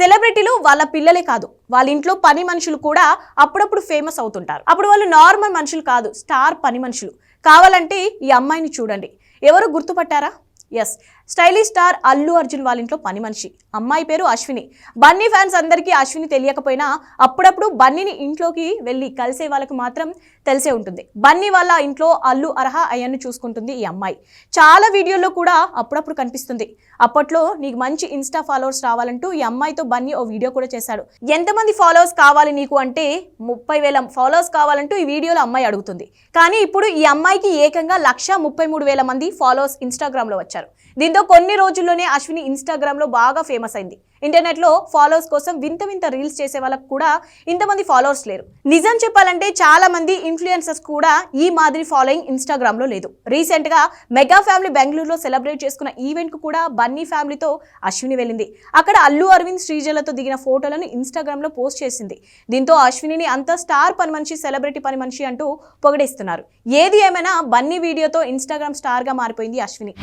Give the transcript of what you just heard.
సెలబ్రిటీలు వాళ్ళ పిల్లలే కాదు వాళ్ళ ఇంట్లో పని మనుషులు కూడా అప్పుడప్పుడు ఫేమస్ అవుతుంటారు. అప్పుడు వాళ్ళు నార్మల్ మనుషులు కాదు స్టార్ పని మనుషులు. కావాలంటే ఈ అమ్మాయిని చూడండి. ఎవరు గుర్తుపట్టారా? Yes stylish star Allu Arjun వాళ్ళ ఇంట్లో పని మనిషి. అమ్మాయి పేరు అశ్విని. బన్నీ ఫ్యాన్స్ అందరికీ అశ్విని తెలియకపోయినా అప్పుడప్పుడు బన్నీని ఇంట్లోకి వెళ్ళి కలిసే వాళ్ళకి మాత్రం తెలిసే ఉంటుంది. బన్నీ వాళ్ళ ఇంట్లో అల్లు అర్హ అయ్యను చూసుకుంటుంది ఈ అమ్మాయి. చాలా వీడియోల్లో కూడా అప్పుడప్పుడు కనిపిస్తుంది. అప్పట్లో నీకు మంచి ఇన్స్టా ఫాలోవర్స్ రావాలంటూ ఈ అమ్మాయితో బన్నీ ఓ వీడియో కూడా చేశాడు. ఎంతమంది ఫాలోవర్స్ కావాలి నీకు అంటే ముప్పై వేల ఫాలోవర్స్ కావాలంటూ ఈ వీడియోలో అమ్మాయి అడుగుతుంది. కానీ ఇప్పుడు ఈ అమ్మాయికి ఏకంగా లక్ష ముప్పై మూడు వేల మంది ఫాలోవర్స్ ఇన్స్టాగ్రామ్లో వచ్చారు. దీంతో కొన్ని రోజుల్లోనే అశ్విని ఇన్స్టాగ్రామ్లో బాగా ఫేమస్ అయింది. ఇంటర్నెట్లో ఫాలోవర్స్ కోసం వింత వింత రీల్స్ చేసే వాళ్ళకు కూడా ఇంతమంది ఫాలోవర్స్ లేరు. నిజం చెప్పాలంటే చాలా మంది ఇన్ఫ్లుయెన్సర్స్ కూడా ఈ మాదిరి ఫాలోయింగ్ ఇన్స్టాగ్రామ్లో లేదు. రీసెంట్గా మెగా ఫ్యామిలీ బెంగళూరులో సెలబ్రేట్ చేసుకున్న ఈవెంట్కు కూడా బన్నీ ఫ్యామిలీతో అశ్విని వెళ్ళింది. అక్కడ అల్లు అరవింద్ శ్రీజలతో దిగిన ఫోటోలను ఇన్స్టాగ్రామ్లో పోస్ట్ చేసింది. దీంతో అశ్వినిని అంత స్టార్ పని మనిషి సెలబ్రిటీ పని మనిషి అంటూ పొగడేస్తున్నారు. ఏది ఏమైనా బన్నీ వీడియోతో ఇన్స్టాగ్రామ్ స్టార్గా మారిపోయింది అశ్విని.